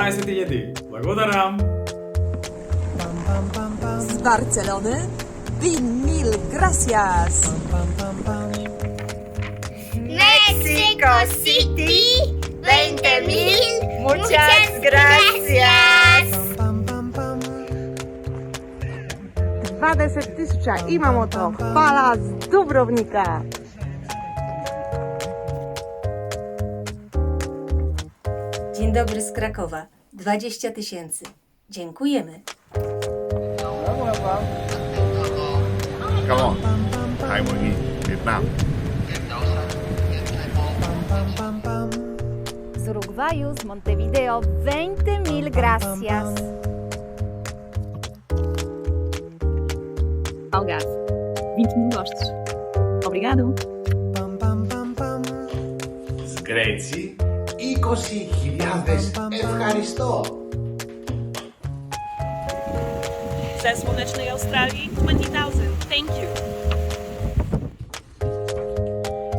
16. Благодарам. Z Barcelony Bin Mil Gracias. Mexico City 20 mil Muchas Gracias. 20 tysiąca i mam oto fala z Dubrownika. Dzień dobry z Krakowa. 20 tysięcy. Dziękujemy. Come on. Hai Mùi Nghi, Việt Nam. Z Urugvaju, z Montevideo, 20 mil gracias. Algarve. 20 mil gostos. Obrigado. Z Grecji 20.000 ευχαριστώ. Ze słonecznej Australii 20,000. Thank you.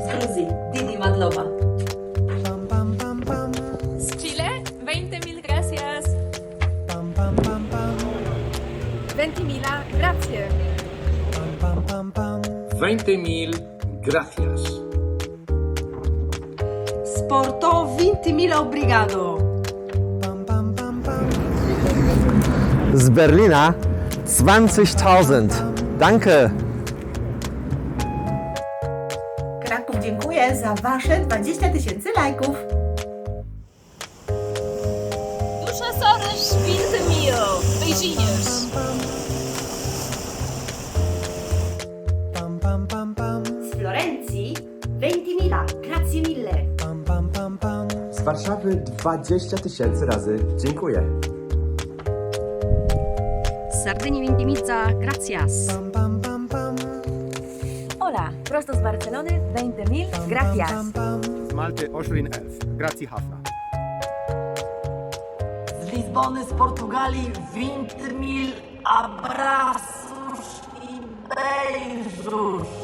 Z Gruzji. Didi Madlowa. Z Chile 20 mil gracias. 20 mila gracias. 20 mil gracias. Sporto 20 mil obrigado. Z Berlina 20.000. Danke. Kraków dziękuję za Wasze 20 tysięcy lajków. Duże sorry, 20 mil. Beijinhos. Z Warszawy 20 tysięcy razy dziękuję. Z Sardynii 20 mil gracias. Hola, prosto z Barcelony, 20 mil gracias. Z Malty Oszlin Elf. Grazie Hafna. Z Lizbony, z Portugalii 20 mil abraços i beijos.